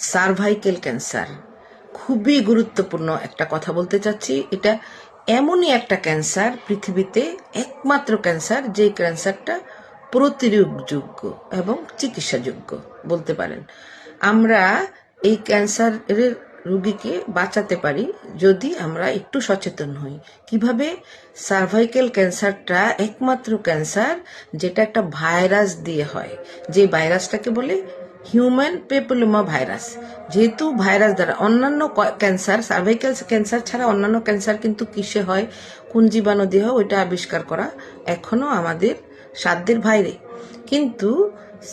Cervical cancer. খুবই গুরুত্বপূর্ণ একটা কথা বলতে চাচ্ছি। এটা এমনই একটা ক্যান্সার পৃথিবীতে একমাত্র ক্যান্সার যে ক্যান্সারটা প্রতিরোধযোগ্য এবং চিকিৎসাযোগ্য বলতে পারেন। আমরা এই ক্যান্সারের রুগীকে বাঁচাতে পারি যদি আমরা একটু সচেতন হই। কীভাবে? সার্ভাইকেল ক্যান্সারটা একমাত্র ক্যান্সার যেটা একটা ভাইরাস দিয়ে হয়। যে ভাইরাসটাকে বলে হিউম্যান পেপুলোমা ভাইরাস যেহেতু ভাইরাস দ্বারা অন্যান্য ক্যান্সার সার্ভাইকাল ক্যান্সার ছাড়া অন্যান্য ক্যান্সার কিন্তু কিসে হয়? কোন জীবাণু দিয়ে হয় ওইটা আবিষ্কার করা এখনও আমাদের সাধ্যের বাইরে। কিন্তু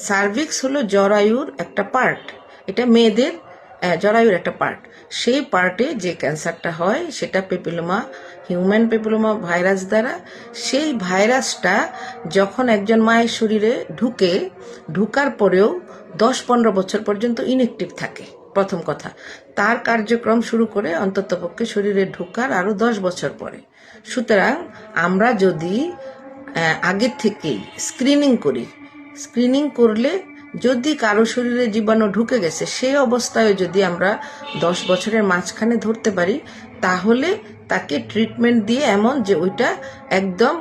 সার্ভিক্স হলো জরায়ুর একটা পার্ট এটা মেয়েদের জরায়ুর একটা পার্ট সেই পার্টে যে ক্যান্সারটা হয়, সেটা পেপিলোমা হিউম্যান পেপিলোমা ভাইরাস দ্বারা। সেই ভাইরাসটা যখন একজন মায়ের শরীরে ঢুকে, ঢুকার পরেও দশ পনেরো বছর পর্যন্ত ইনেকটিভ থাকে। প্রথম কথা, তার কার্যক্রম শুরু করে অন্ততপক্ষে শরীরে ঢুকার আরও দশ বছর পরে। সুতরাং আমরা যদি আগের থেকেই স্ক্রিনিং করি স্ক্রিনিং করলে যদি কারও শরীরে জীবাণু ঢুকে গেছে সেই অবস্থায় যদি আমরা দশ বছরের মাঝখানে ধরতে পারি, তাহলে তাকে ট্রিটমেন্ট দিয়ে এমন যে ওইটা একদম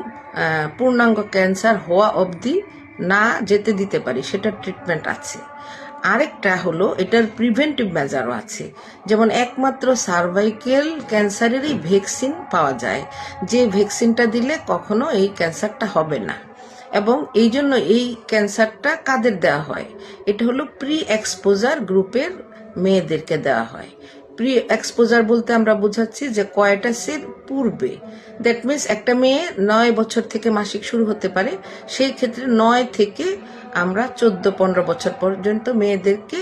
পূর্ণাঙ্গ ক্যান্সার হওয়া অবধি না যেতে দিতে পারি, সেটা ট্রিটমেন্ট আছে। আরেকটা হলো, এটার প্রিভেন্টিভ মেজারও আছে। যেমন একমাত্র সার্ভাইকেল ক্যান্সারেরই ভ্যাকসিন পাওয়া যায়। যে ভ্যাকসিনটা দিলে কখনো এই ক্যান্সারটা হবে না। এবং এই জন্য এই ক্যান্সারটা কাদের দেওয়া হয়? এটা হলো প্রি এক্সপোজার গ্রুপের মেয়েদেরকে দেওয়া হয়। প্রি এক্সপোজার বলতে আমরা বোঝাচ্ছি যে কয়টাসের পূর্বে। দ্যাট মিনস একটা মেয়ে নয় বছর থেকে মাসিক শুরু হতে পারে, সেই ক্ষেত্রে নয় থেকে আমরা চোদ্দ, পনেরো বছর পর্যন্ত মেয়েদেরকে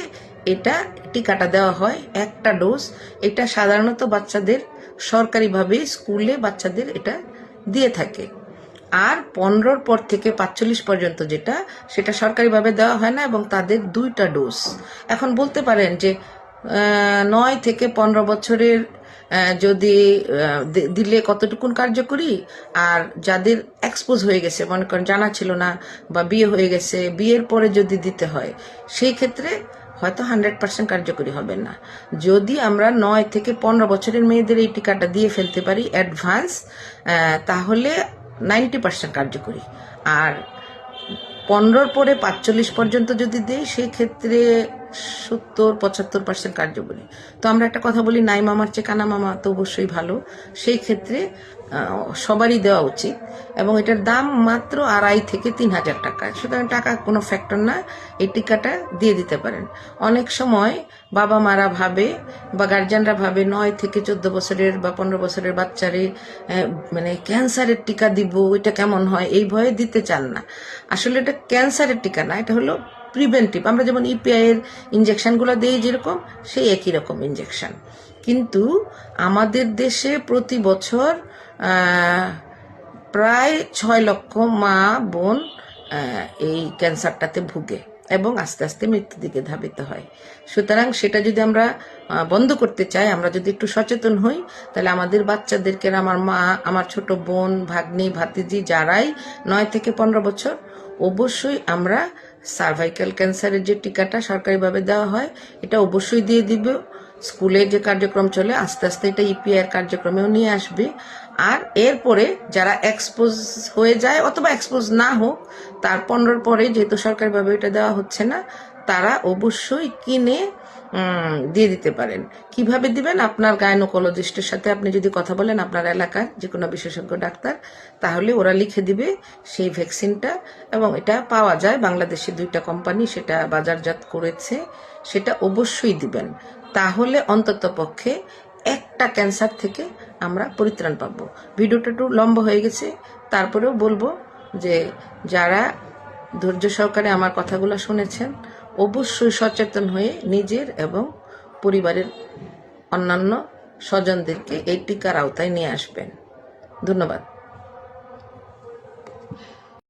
এটা টিকাটা দেওয়া হয়, একটা ডোজ এটা সাধারণত বাচ্চাদের সরকারিভাবে স্কুলে বাচ্চাদের এটা দিয়ে থাকে। আর পনেরোর পর থেকে পাঁচচল্লিশ পর্যন্ত যেটা, সেটা সরকারিভাবে দেওয়া হয় না এবং তাদের দুইটা ডোজ এখন বলতে পারেন যে নয় থেকে পনেরো বছরের যদি দিলে কতটুকুন কার্যকরী? আর যাদের এক্সপোজ হয়ে গেছে, মনে করেন জানা ছিল না বা বিয়ে হয়ে গেছে, বিয়ের পরে যদি দিতে হয়, সেই ক্ষেত্রে হয়তো হান্ড্রেড পার্সেন্ট কার্যকরী হবে না। যদি আমরা নয় থেকে পনেরো বছরের মেয়েদের এই টিকাটা দিয়ে ফেলতে পারি অ্যাডভান্স তাহলে নাইনটি পার্সেন্ট কার্যকরী। আর পনেরোর পরে পাঁচচল্লিশ পর্যন্ত যদি দেই, সেই ক্ষেত্রে সত্তর, পঁচাত্তর পার্সেন্ট কার্যকরী। তো আমরা একটা কথা বলি, নাই মামার চেয়ে কানা মামা তো অবশ্যই ভালো। সেই ক্ষেত্রে সবারই দেওয়া উচিত এবং এটার দাম মাত্র আড়াই থেকে তিন হাজার টাকা। সুতরাং টাকা কোনো ফ্যাক্টর না, এই টিকাটা দিয়ে দিতে পারেন। অনেক সময় বাবা মারা ভাবে বা গার্জিয়ানরা ভাবে নয় থেকে চোদ্দ বছরের বা পনেরো বছরের বাচ্চারে মানে ক্যান্সারের টিকা দিব, এটা কেমন হয়, এই ভয়ে দিতে চান না। আসলে এটা ক্যান্সারের টিকা না, এটা হলো প্রিভেন্টিভ আমরা যেমন ইপিআই এর ইঞ্জেকশনগুলো দিই যেরকম, সেই একই রকম ইঞ্জেকশন কিন্তু আমাদের দেশে প্রতি বছর প্রায় ছয় লক্ষ মা বোন এই ক্যান্সারটাতে ভুগে এবং আস্তে আস্তে মৃত্যুর দিকে ধাবিত হয়। সুতরাং সেটা যদি আমরা বন্ধ করতে চাই, আমরা যদি একটু সচেতন হই, তাহলে আমাদের বাচ্চাদেরকে আমার মা, আমার ছোট বোন, ভাগ্নি, ভাতিজি, যারাই নয় থেকে পনেরো বছর, অবশ্যই আমরা সার্ভাইকাল ক্যান্সারের যে টিকাটা সরকারিভাবে দেওয়া হয়, এটা অবশ্যই দিয়ে দিবে। স্কুলে যে কার্যক্রম চলে, আস্তে আস্তে এটা ইপিআই কার্যক্রমেও নিয়ে আসবে। আর এরপরে যারা এক্সপোজ হয়ে যায় অথবা এক্সপোজ না হোক, তার পনেরোর পরে যেহেতু সরকারিভাবে এটা দেওয়া হচ্ছে না, তারা অবশ্যই কিনে দিয়ে দিতে পারেন। কীভাবে দিবেন? আপনার গায়নোকোলজিস্টের সাথে আপনি যদি কথা বলেন, আপনার এলাকার যে কোনো বিশেষজ্ঞ ডাক্তার, তাহলে ওরা লিখে দিবে সেই ভ্যাকসিনটা এবং এটা পাওয়া যায়। বাংলাদেশে দুইটা কোম্পানি সেটা বাজারজাত করেছে, সেটা অবশ্যই দিবেন। তাহলে অন্তত পক্ষে একটা ক্যান্সার থেকে আমরা পরিত্রাণ পাব। ভিডিওটা একটু লম্বা হয়ে গেছে, তারপরেও বলব যে যারা ধৈর্য সহকারে আমার কথাগুলো শুনেছেন অবশ্যই সচেতন হয়ে নিজের এবং পরিবারের অন্যান্য স্বজনদেরকে এই টিকার আওতায় নিয়ে আসবেন। ধন্যবাদ।